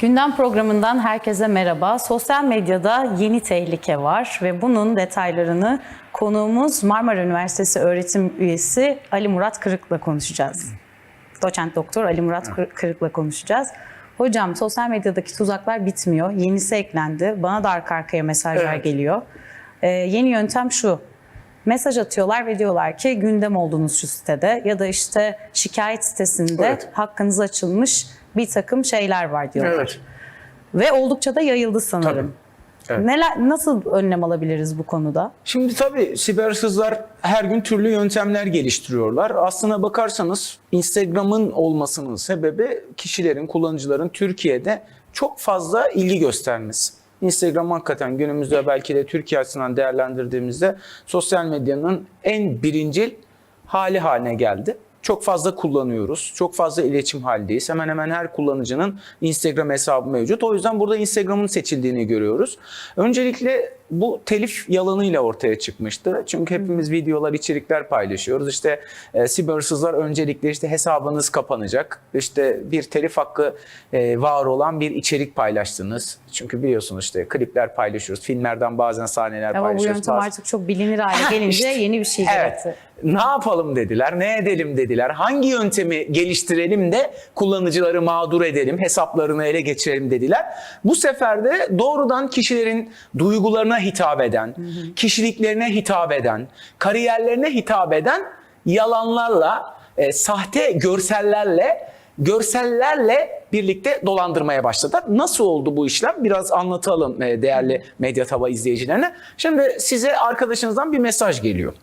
Gündem programından herkese merhaba. Sosyal medyada yeni tehlike var ve bunun detaylarını konuğumuz Marmara Üniversitesi öğretim üyesi Ali Murat Kırık'la konuşacağız. Doçent doktor Ali Murat Kır- Kırık'la konuşacağız. Hocam sosyal medyadaki tuzaklar bitmiyor. Yenisi eklendi. Bana da arka arkaya mesajlar Evet. geliyor. Ee, yeni yöntem şu. Mesaj atıyorlar ve diyorlar ki gündem oldunuz şu sitede ya da işte şikayet sitesinde Evet. hakkınız açılmış bir takım şeyler var diyorlar. Evet. Ve oldukça da yayıldı sanırım. Tabii. Evet. Neler nasıl önlem alabiliriz bu konuda? Şimdi tabii siber hırsızlar her gün türlü yöntemler geliştiriyorlar. Aslına bakarsanız Instagram'ın olmasının sebebi kişilerin, kullanıcıların Türkiye'de çok fazla ilgi göstermesi. Instagram hakikaten günümüzde belki de Türkiye açısından değerlendirdiğimizde sosyal medyanın en birincil hali haline geldi. Çok fazla kullanıyoruz. Çok fazla iletişim halindeyiz. Hemen hemen her kullanıcının Instagram hesabı mevcut. O yüzden burada Instagram'ın seçildiğini görüyoruz. Öncelikle bu telif yalanıyla ortaya çıkmıştı. Çünkü hepimiz videolar, içerikler paylaşıyoruz. İşte e, siber hırsızlar öncelikle işte hesabınız kapanacak. İşte bir telif hakkı e, var olan bir içerik paylaştınız. Çünkü biliyorsunuz işte klipler paylaşıyoruz. Filmlerden bazen sahneler Ama bu paylaşıyoruz. yöntem bazen- artık çok bilinir hale Ha, gelince işte. yeni bir şey Evet. yarattı. Ne yapalım dediler, ne edelim dediler. Hangi yöntemi geliştirelim de kullanıcıları mağdur edelim, hesaplarını ele geçirelim dediler. Bu sefer de doğrudan kişilerin duygularına hitap eden, kişiliklerine hitap eden, kariyerlerine hitap eden yalanlarla, e, sahte görsellerle görsellerle birlikte dolandırmaya başladılar. Nasıl oldu bu işlem? Biraz anlatalım e, değerli Medya Tava izleyicilerine. Şimdi size arkadaşınızdan bir mesaj geliyor.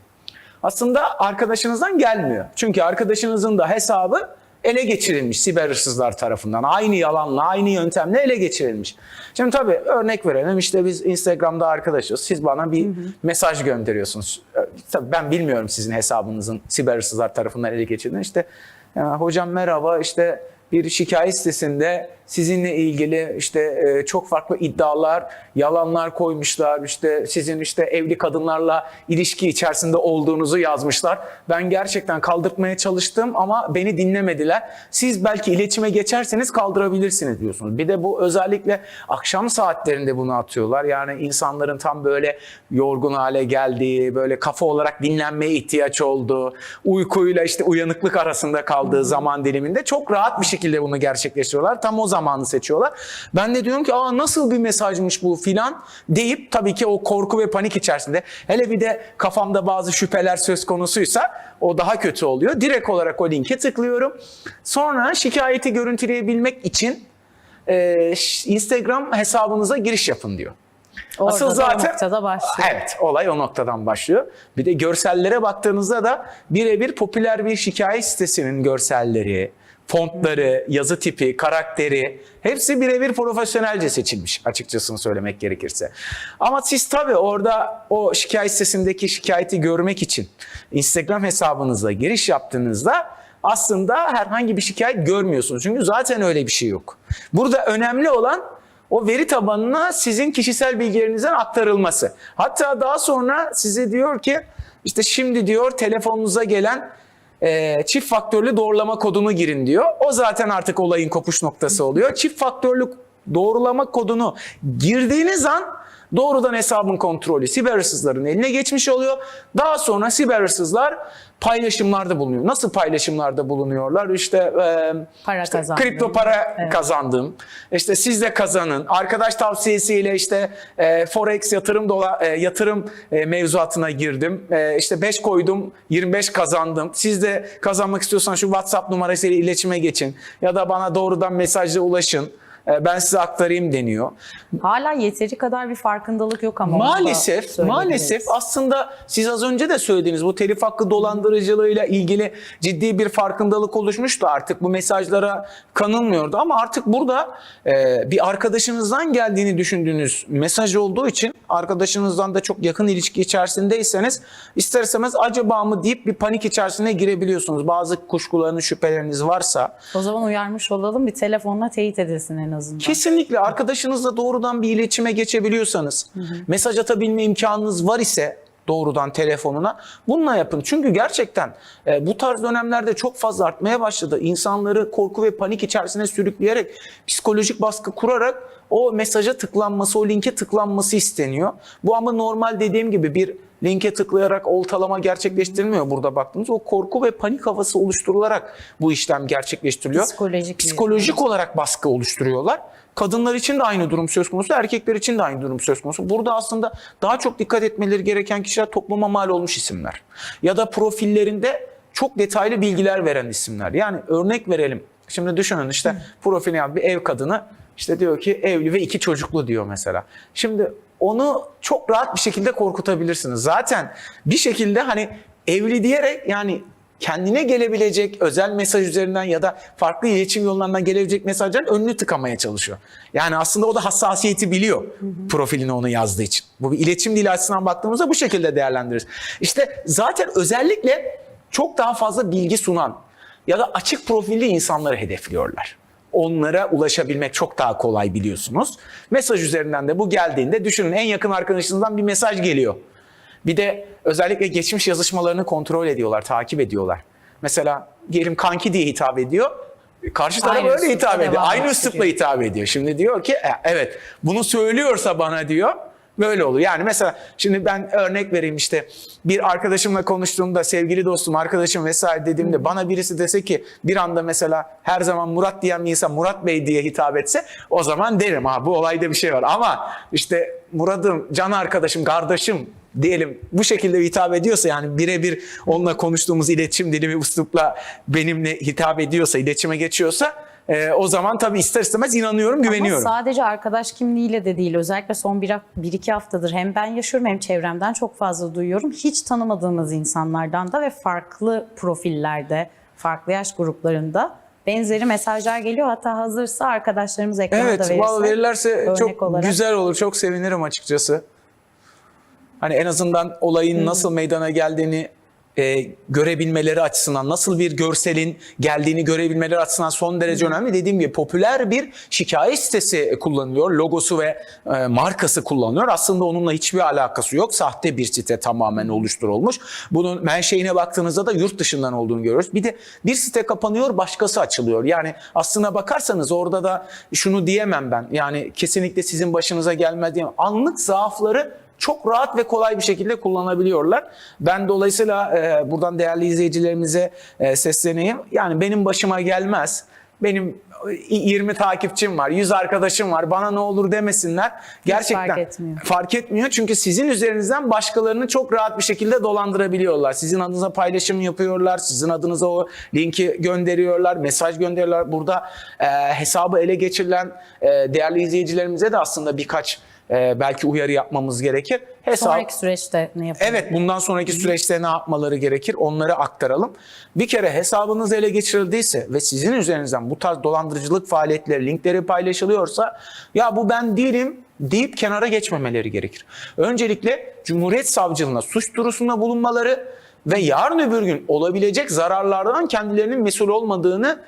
Aslında arkadaşınızdan gelmiyor. Çünkü arkadaşınızın da hesabı ele geçirilmiş siber hırsızlar tarafından. Aynı yalanla, aynı yöntemle ele geçirilmiş. Şimdi tabii örnek verelim işte biz Instagram'da arkadaşız. Siz bana bir mesaj gönderiyorsunuz. Tabii ben bilmiyorum sizin hesabınızın siber hırsızlar tarafından ele geçirildiğini. İşte "Ya hocam merhaba işte bir şikayet sitesinde sizinle ilgili işte e, çok farklı iddialar, yalanlar koymuşlar. İşte sizin işte evli kadınlarla ilişki içerisinde olduğunuzu yazmışlar. Ben gerçekten kaldırmaya çalıştım ama beni dinlemediler. Siz belki iletişime geçerseniz kaldırabilirsiniz diyorsunuz. Bir de bu özellikle akşam saatlerinde bunu atıyorlar. Yani insanların tam böyle yorgun hale geldiği, böyle kafa olarak dinlenmeye ihtiyaç olduğu, uykuyla işte uyanıklık arasında kaldığı zaman diliminde çok rahat bir şekilde bunu gerçekleştiriyorlar. Tam o zamanı seçiyorlar. Ben de diyorum ki aa nasıl bir mesajmış bu filan deyip tabii ki o korku ve panik içerisinde hele bir de kafamda bazı şüpheler söz konusuysa o daha kötü oluyor. Direkt olarak o linke tıklıyorum. Sonra şikayeti görüntüleyebilmek için e, Instagram hesabınıza giriş yapın diyor. Orada Asıl zaten- o noktada başlıyor. Evet, olay o noktadan başlıyor. Bir de görsellere baktığınızda da birebir popüler bir şikayet sitesinin görselleri, fontları, yazı tipi, karakteri hepsi birebir profesyonelce seçilmiş açıkçası söylemek gerekirse. Ama siz tabii orada o şikayet sitesindeki şikayeti görmek için Instagram hesabınıza giriş yaptığınızda aslında herhangi bir şikayet görmüyorsunuz. Çünkü zaten öyle bir şey yok. Burada önemli olan o veri tabanına sizin kişisel bilgilerinizden aktarılması. Hatta daha sonra size diyor ki işte şimdi diyor telefonunuza gelen e, çift faktörlü doğrulama kodunu girin diyor. O zaten artık olayın kopuş noktası oluyor. Çift faktörlü doğrulama kodunu girdiğiniz an doğrudan hesabın kontrolü siber hırsızların eline geçmiş oluyor. Daha sonra siber hırsızlar paylaşımlarda bulunuyor. Nasıl paylaşımlarda bulunuyorlar? İşte, e, Para işte kazandım. kripto para Evet. kazandım. İşte siz de kazanın. Arkadaş tavsiyesiyle işte e, forex yatırım dola, e, yatırım e, mevzuatına girdim. E, işte 5 koydum, 25 kazandım. Siz de kazanmak istiyorsanız şu WhatsApp numarasıyla iletişime geçin ya da bana doğrudan mesajla ulaşın. E, ben size aktarayım deniyor. Hala yeteri kadar bir farkındalık yok ama. Maalesef, maalesef aslında siz az önce de söylediğiniz bu telif hakkı dolandırıcılığıyla ilgili ciddi bir farkındalık oluşmuştu. Artık bu mesajlara kanılmıyordu ama artık burada e, bir arkadaşınızdan geldiğini düşündüğünüz mesaj olduğu için arkadaşınızdan da çok yakın ilişki içerisindeyseniz ister istemez acaba mı deyip bir panik içerisine girebiliyorsunuz. Bazı kuşkularınız, şüpheleriniz varsa O zaman uyarmış olalım bir telefonla teyit edilsin en azından. Kesinlikle arkadaşınızla doğrudan bir iletişime geçebiliyorsanız, mesaj atabilme imkanınız var ise doğrudan telefonuna. Bununla yapın. Çünkü gerçekten e, bu tarz dönemlerde çok fazla artmaya başladı. İnsanları korku ve panik içerisine sürükleyerek, psikolojik baskı kurarak o mesaja tıklanması, o linke tıklanması isteniyor. Bu ama normal dediğim gibi bir linke tıklayarak oltalama gerçekleştirilmiyor burada baktığınız. O korku ve panik havası oluşturularak bu işlem gerçekleştiriliyor. Psikolojik Psikolojik olarak baskı oluşturuyorlar. Kadınlar için de aynı durum söz konusu, erkekler için de aynı durum söz konusu. Burada aslında daha çok dikkat etmeleri gereken kişiler topluma mal olmuş isimler. Ya da profillerinde çok detaylı bilgiler veren isimler. Yani örnek verelim. Şimdi düşünün işte profiline yaz bir ev kadını işte diyor ki evli ve iki çocuklu diyor mesela. Şimdi onu çok rahat bir şekilde korkutabilirsiniz. Zaten bir şekilde hani evli diyerek yani kendine gelebilecek özel mesaj üzerinden ya da farklı iletişim yollarından gelebilecek mesajların önünü tıkamaya çalışıyor. Yani aslında o da hassasiyeti biliyor profiline onu yazdığı için. Bu bir iletişim dili açısından baktığımızda bu şekilde değerlendiririz. İşte zaten özellikle çok daha fazla bilgi sunan ya da açık profilli insanları hedefliyorlar. Onlara ulaşabilmek çok daha kolay biliyorsunuz. Mesaj üzerinden de bu geldiğinde düşünün en yakın arkadaşınızdan bir mesaj geliyor. Bir de özellikle geçmiş yazışmalarını kontrol ediyorlar, takip ediyorlar. Mesela diyelim kanki diye hitap ediyor. Karşı taraf Aynı öyle hitap ediyor. Aynı üslupla hitap ediyor. Şimdi diyor ki "E, evet bunu söylüyorsa bana diyor böyle olur. Yani mesela şimdi ben örnek vereyim işte bir arkadaşımla konuştuğumda sevgili dostum arkadaşım vesaire dediğimde bana birisi dese ki bir anda mesela her zaman Murat diyen bir insan Murat Bey diye hitap etse o zaman derim ha bu olayda bir şey var. Ama işte Murat'ım can arkadaşım kardeşim diyelim bu şekilde hitap ediyorsa yani birebir onunla konuştuğumuz iletişim dili ve üslupla benimle hitap ediyorsa, iletişime geçiyorsa e, o zaman tabii ister istemez inanıyorum, güveniyorum. Ama sadece arkadaş kimliğiyle de değil. Özellikle son bir, bir iki haftadır hem ben yaşıyorum hem çevremden çok fazla duyuyorum. Hiç tanımadığımız insanlardan da ve farklı profillerde, farklı yaş gruplarında benzeri mesajlar geliyor. Hatta hazırsa arkadaşlarımız ekrana da Evet, verirse. vallahi verirlerse çok olarak. güzel olur, çok sevinirim açıkçası. Hani en azından olayın nasıl meydana geldiğini e, görebilmeleri açısından, nasıl bir görselin geldiğini görebilmeleri açısından son derece önemli. Dediğim gibi popüler bir şikayet sitesi kullanılıyor. Logosu ve e, markası kullanılıyor. Aslında onunla hiçbir alakası yok. Sahte bir site tamamen oluşturulmuş. Bunun menşeine baktığınızda da yurt dışından olduğunu görüyoruz. Bir de bir site kapanıyor, başkası açılıyor. Yani aslına bakarsanız orada da şunu diyemem ben. Yani kesinlikle sizin başınıza gelmez diyemem. Anlık zaafları çok rahat ve kolay bir şekilde kullanabiliyorlar. Ben dolayısıyla e, buradan değerli izleyicilerimize e, sesleneyim. Yani benim başıma gelmez. Benim e, 20 takipçim var, 100 arkadaşım var. Bana ne olur demesinler. Gerçekten fark etmiyor. fark etmiyor. Çünkü sizin üzerinizden başkalarını çok rahat bir şekilde dolandırabiliyorlar. Sizin adınıza paylaşım yapıyorlar. Sizin adınıza o linki gönderiyorlar, mesaj gönderiyorlar. Burada e, hesabı ele geçirilen e, değerli izleyicilerimize de aslında birkaç e, belki uyarı yapmamız gerekir. Hesap, Sonraki süreçte ne yapalım? Evet bundan sonraki süreçte ne yapmaları gerekir onları aktaralım. Bir kere hesabınız ele geçirildiyse ve sizin üzerinizden bu tarz dolandırıcılık faaliyetleri, linkleri paylaşılıyorsa ya bu ben değilim deyip kenara geçmemeleri gerekir. Öncelikle Cumhuriyet Savcılığına suç duyurusunda bulunmaları ve yarın öbür gün olabilecek zararlardan kendilerinin mesul olmadığını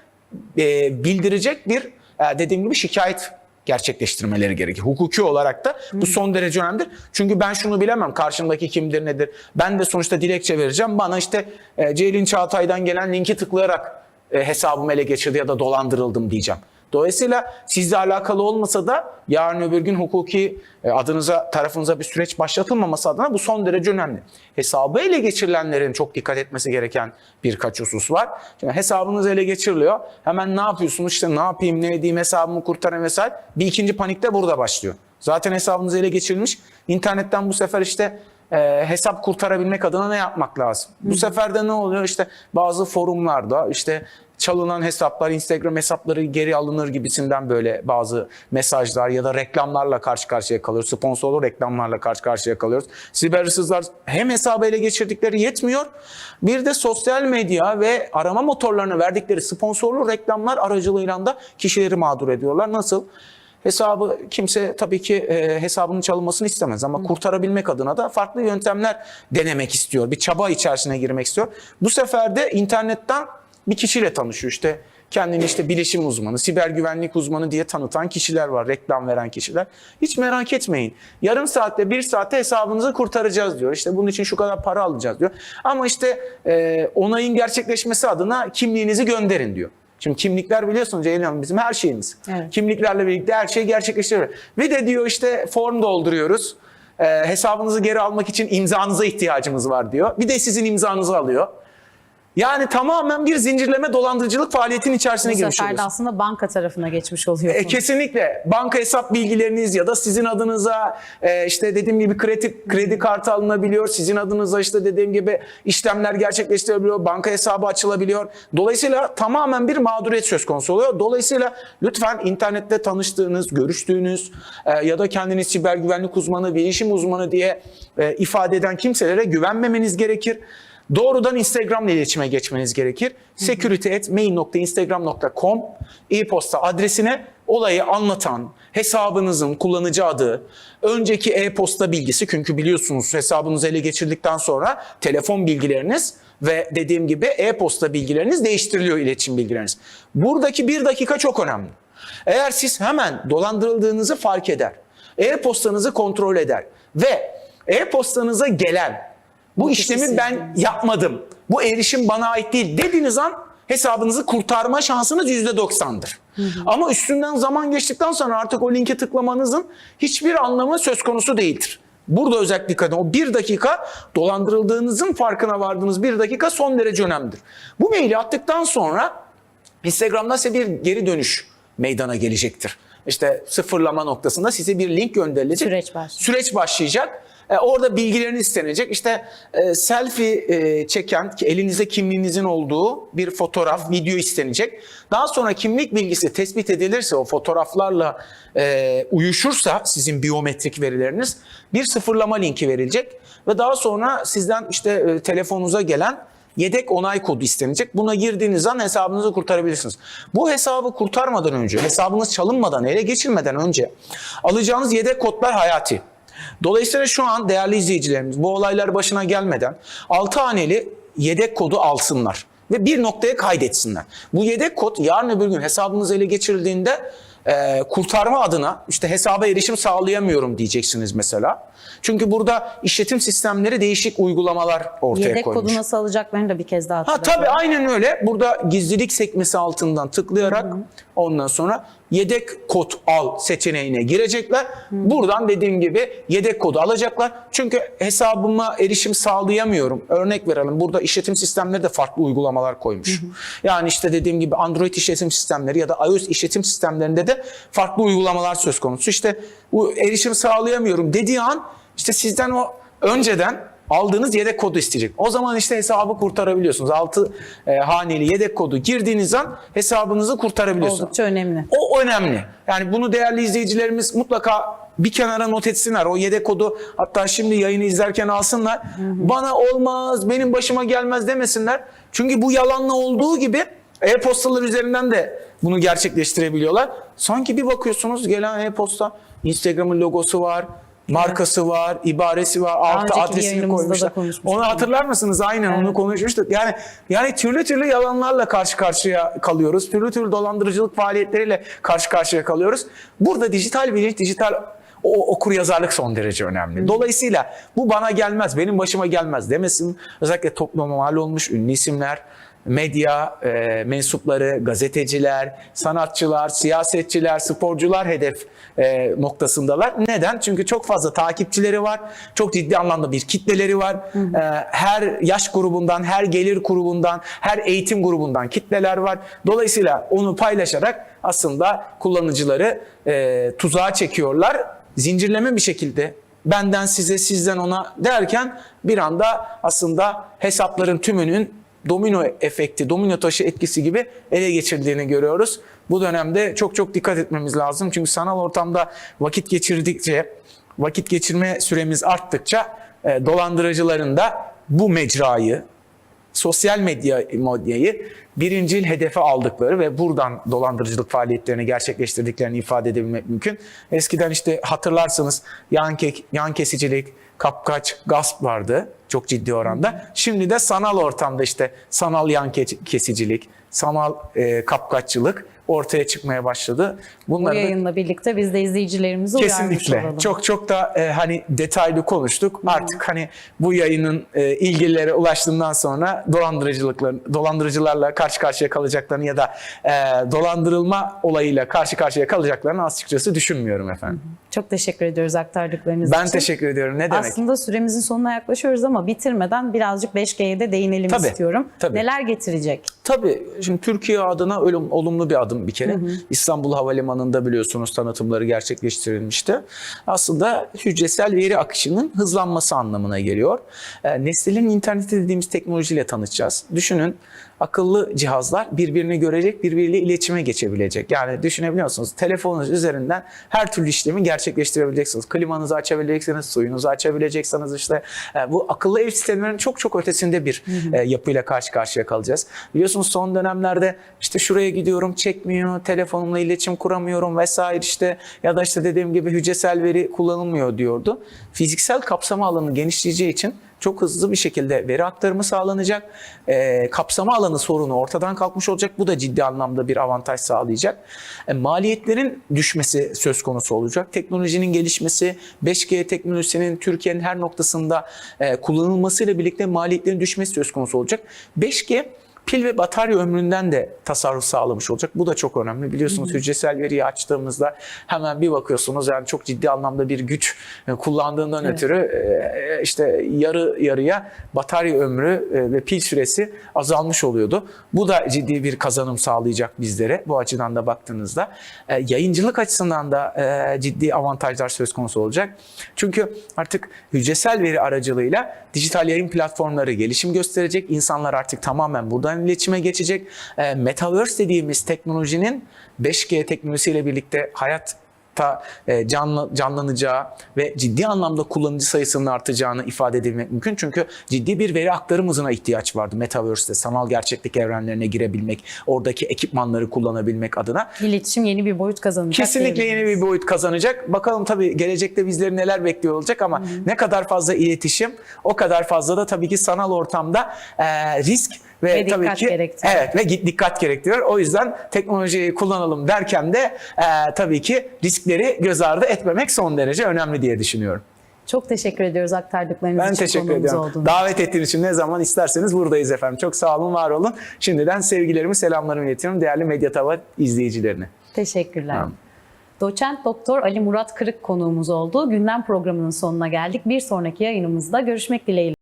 e, bildirecek bir e, dediğim gibi şikayet gerçekleştirmeleri gerekir. Hukuki olarak da bu son derece önemlidir. Çünkü ben şunu bilemem karşımdaki kimdir nedir. Ben de sonuçta dilekçe vereceğim. Bana işte e, Ceylin Çağatay'dan gelen linki tıklayarak e, hesabımı ele geçirdi ya da dolandırıldım diyeceğim. Dolayısıyla sizle alakalı olmasa da yarın öbür gün hukuki e, adınıza tarafınıza bir süreç başlatılmaması adına bu son derece önemli. Hesabı ele geçirilenlerin çok dikkat etmesi gereken birkaç husus var. Şimdi hesabınız ele geçiriliyor. Hemen ne yapıyorsunuz? İşte ne yapayım, ne edeyim, hesabımı kurtarayım vesaire. Bir ikinci panik de burada başlıyor. Zaten hesabınız ele geçirilmiş. İnternetten bu sefer işte e, hesap kurtarabilmek adına ne yapmak lazım? Bu sefer de ne oluyor? İşte bazı forumlarda işte çalınan hesaplar, Instagram hesapları geri alınır gibisinden böyle bazı mesajlar ya da reklamlarla karşı karşıya kalıyoruz. Sponsorlu reklamlarla karşı karşıya kalıyoruz. Siber hırsızlar hem hesabı ele geçirdikleri yetmiyor. Bir de sosyal medya ve arama motorlarına verdikleri sponsorlu reklamlar aracılığıyla da kişileri mağdur ediyorlar. Nasıl? Hesabı kimse tabii ki e, hesabının çalınmasını istemez ama kurtarabilmek adına da farklı yöntemler denemek istiyor. Bir çaba içerisine girmek istiyor. Bu sefer de internetten bir kişiyle tanışıyor işte kendini işte bilişim uzmanı, siber güvenlik uzmanı diye tanıtan kişiler var, reklam veren kişiler. Hiç merak etmeyin. Yarım saatte, bir saatte hesabınızı kurtaracağız diyor. İşte bunun için şu kadar para alacağız diyor. Ama işte e, onayın gerçekleşmesi adına kimliğinizi gönderin diyor. Şimdi kimlikler biliyorsunuz Ceylin Hanım bizim her şeyimiz. Evet. Kimliklerle birlikte her şey gerçekleştiriyor. Ve de diyor işte form dolduruyoruz. E, hesabınızı geri almak için imzanıza ihtiyacımız var diyor. Bir de sizin imzanızı alıyor. Yani tamamen bir zincirleme dolandırıcılık faaliyetinin içerisine Bu girmiş oluyorsunuz. aslında banka tarafına geçmiş oluyor. E, kesinlikle banka hesap bilgileriniz ya da sizin adınıza e, işte dediğim gibi kredi kredi kartı alınabiliyor. Sizin adınıza işte dediğim gibi işlemler gerçekleştirebiliyor. Banka hesabı açılabiliyor. Dolayısıyla tamamen bir mağduriyet söz konusu oluyor. Dolayısıyla lütfen internette tanıştığınız, görüştüğünüz e, ya da kendini siber güvenlik uzmanı, bilişim uzmanı diye e, ifade eden kimselere güvenmemeniz gerekir. Doğrudan Instagram ile iletişime geçmeniz gerekir. security@main.instagram.com e-posta adresine olayı anlatan hesabınızın kullanıcı adı, önceki e-posta bilgisi çünkü biliyorsunuz hesabınızı ele geçirdikten sonra telefon bilgileriniz ve dediğim gibi e-posta bilgileriniz değiştiriliyor iletişim bilgileriniz. Buradaki bir dakika çok önemli. Eğer siz hemen dolandırıldığınızı fark eder, e-postanızı kontrol eder ve e-postanıza gelen bu işlemi ben yapmadım. Bu erişim bana ait değil dediğiniz an hesabınızı kurtarma şansınız %90'dır. Ama üstünden zaman geçtikten sonra artık o linke tıklamanızın hiçbir anlamı söz konusu değildir. Burada özellikle dikkat edin. O bir dakika dolandırıldığınızın farkına vardığınız bir dakika son derece önemlidir. Bu maili attıktan sonra Instagram'da size bir geri dönüş meydana gelecektir. İşte sıfırlama noktasında size bir link gönderilecek. Süreç başlayacak. Süreç başlayacak. E, orada bilgileriniz istenecek. İşte e, selfie e, çeken, elinizde kimliğinizin olduğu bir fotoğraf, video istenecek. Daha sonra kimlik bilgisi tespit edilirse, o fotoğraflarla e, uyuşursa sizin biyometrik verileriniz bir sıfırlama linki verilecek. Ve daha sonra sizden işte e, telefonunuza gelen yedek onay kodu istenecek. Buna girdiğiniz an hesabınızı kurtarabilirsiniz. Bu hesabı kurtarmadan önce, hesabınız çalınmadan, ele geçirmeden önce alacağınız yedek kodlar hayati. Dolayısıyla şu an değerli izleyicilerimiz bu olaylar başına gelmeden 6 haneli yedek kodu alsınlar ve bir noktaya kaydetsinler. Bu yedek kod yarın öbür gün hesabınız ele geçirildiğinde e, kurtarma adına işte hesaba erişim sağlayamıyorum diyeceksiniz mesela. Çünkü burada işletim sistemleri değişik uygulamalar ortaya Yedek koymuş. kodu nasıl alacaklarını da bir kez daha Ha tabii aynen öyle. Burada gizlilik sekmesi altından tıklayarak ondan sonra yedek kod al seçeneğine girecekler. Buradan dediğim gibi yedek kodu alacaklar. Çünkü hesabıma erişim sağlayamıyorum. Örnek verelim. Burada işletim sistemleri de farklı uygulamalar koymuş. Yani işte dediğim gibi Android işletim sistemleri ya da iOS işletim sistemlerinde de farklı uygulamalar söz konusu. İşte bu erişim sağlayamıyorum dediği an işte sizden o önceden aldığınız yedek kodu isteyecek. O zaman işte hesabı kurtarabiliyorsunuz. 6 haneli yedek kodu girdiğiniz an hesabınızı kurtarabiliyorsunuz. Oldukça önemli. O önemli. Yani bunu değerli izleyicilerimiz mutlaka bir kenara not etsinler. O yedek kodu hatta şimdi yayını izlerken alsınlar. Bana olmaz, benim başıma gelmez demesinler. Çünkü bu yalanla olduğu gibi e-postalar üzerinden de bunu gerçekleştirebiliyorlar. Sanki bir bakıyorsunuz gelen e-posta Instagram'ın logosu var, markası var, ibaresi var, artı önceki adresini koymuşlar. Onu hatırlar mısınız? Aynen onu Evet. konuşmuştuk. Yani yani türlü türlü yalanlarla karşı karşıya kalıyoruz. Türlü türlü dolandırıcılık faaliyetleriyle karşı karşıya kalıyoruz. Burada dijital bilinç, dijital o okur yazarlık son derece önemli. Dolayısıyla bu bana gelmez, benim başıma gelmez demesin. Özellikle topluma mal olmuş ünlü isimler, medya e, mensupları, gazeteciler, sanatçılar, siyasetçiler, sporcular hedef e, noktasındalar. Neden? Çünkü çok fazla takipçileri var. Çok ciddi anlamda bir kitleleri var. E, her yaş grubundan, her gelir grubundan, her eğitim grubundan kitleler var. Dolayısıyla onu paylaşarak aslında kullanıcıları e, tuzağa çekiyorlar. Zincirleme bir şekilde benden size, sizden ona derken bir anda aslında hesapların tümünün domino efekti, domino taşı etkisi gibi ele geçirdiğini görüyoruz. Bu dönemde çok çok dikkat etmemiz lazım. Çünkü sanal ortamda vakit geçirdikçe, vakit geçirme süremiz arttıkça e, dolandırıcıların da bu mecrayı, sosyal medya medyayı birincil hedefe aldıkları ve buradan dolandırıcılık faaliyetlerini gerçekleştirdiklerini ifade edebilmek mümkün. Eskiden işte hatırlarsanız yan, ke- yan kesicilik, kapkaç, gasp vardı çok ciddi oranda. Şimdi de sanal ortamda işte sanal yan ke- kesicilik, sanal e, kapkaççılık ortaya çıkmaya başladı. Bu Bunları da- yayınla birlikte biz de izleyicilerimizi uyarmış Kesinlikle. olalım. Çok çok da e, hani detaylı konuştuk. Artık hani bu yayının e, ilgililere ulaştığından sonra dolandırıcılıkların dolandırıcılarla karşı karşıya kalacaklarını ya da e, dolandırılma olayıyla karşı karşıya kalacaklarını açıkçası düşünmüyorum efendim. Çok teşekkür ediyoruz aktardıklarınız Ben için. teşekkür ediyorum. Ne demek? Aslında süremizin sonuna yaklaşıyoruz ama bitirmeden birazcık 5G'ye de değinelim Tabii, istiyorum. tabii. Neler getirecek? Tabii şimdi Türkiye adına öyle olumlu bir adım bir kere. İstanbul Havalimanı'nda biliyorsunuz tanıtımları gerçekleştirilmişti. Aslında hücresel veri akışının hızlanması anlamına geliyor. E, Neslin interneti dediğimiz teknolojiyle tanışacağız. Düşünün akıllı cihazlar birbirini görecek, birbiriyle iletişime geçebilecek. Yani düşünebiliyor musunuz? Telefonunuz üzerinden her türlü işlemi gerçekleştirebileceksiniz. Klimanızı açabileceksiniz, suyunuzu açabileceksiniz işte. E, bu akıllı ev sistemlerinin çok çok ötesinde bir e, yapıyla karşı karşıya kalacağız. Biliyorsunuz son dönemlerde işte şuraya gidiyorum çekmiyor, telefonumla iletişim kuramıyorum vesaire işte ya da işte dediğim gibi hücresel veri kullanılmıyor diyordu. Fiziksel kapsama alanı genişleyeceği için çok hızlı bir şekilde veri aktarımı sağlanacak. Ee, kapsama alanı sorunu ortadan kalkmış olacak. Bu da ciddi anlamda bir avantaj sağlayacak. E, maliyetlerin düşmesi söz konusu olacak. Teknolojinin gelişmesi, 5G teknolojisinin Türkiye'nin her noktasında e, kullanılmasıyla birlikte maliyetlerin düşmesi söz konusu olacak. 5G pil ve batarya ömründen de tasarruf sağlamış olacak. Bu da çok önemli. Biliyorsunuz hücresel veriyi açtığımızda hemen bir bakıyorsunuz yani çok ciddi anlamda bir güç e, kullandığından Evet. ötürü e, işte yarı yarıya batarya ömrü e, ve pil süresi azalmış oluyordu. Bu da ciddi bir kazanım sağlayacak bizlere bu açıdan da baktığınızda. E, Yayıncılık açısından da e, ciddi avantajlar söz konusu olacak. Çünkü artık hücresel veri aracılığıyla dijital yayın platformları gelişim gösterecek. İnsanlar artık tamamen buradan iletişime geçecek. E, Metaverse dediğimiz teknolojinin 5G teknolojisiyle birlikte hayat ta e, canlı, canlanacağı ve ciddi anlamda kullanıcı sayısının artacağını ifade edilmek mümkün. Çünkü ciddi bir veri aktarım hızına ihtiyaç vardı Metaverse'de. Sanal gerçeklik evrenlerine girebilmek, oradaki ekipmanları kullanabilmek adına. İletişim yeni bir boyut kazanacak. Kesinlikle yeni bir boyut kazanacak. Bakalım tabii gelecekte bizleri neler bekliyor olacak ama ne kadar fazla iletişim o kadar fazla da tabii ki sanal ortamda e, risk ve, Ve tabii dikkat ki gerektiriyor. evet ve dikkat gerektiriyor. O yüzden teknolojiyi kullanalım derken de e, tabii ki riskleri göz ardı etmemek son derece önemli diye düşünüyorum. Çok teşekkür ediyoruz aktardıklarınız Ben için teşekkür konuğumuz ediyorum. olduğunuz Davet ettiğiniz için ne zaman isterseniz buradayız efendim. Çok sağ olun, var olun. Şimdiden sevgilerimi, selamlarımı iletiyorum değerli Medya Tava izleyicilerine. Teşekkürler. Tamam. Doçent Doktor Ali Murat Kırık konuğumuz oldu. Gündem programının sonuna geldik. Bir sonraki yayınımızda görüşmek dileğiyle.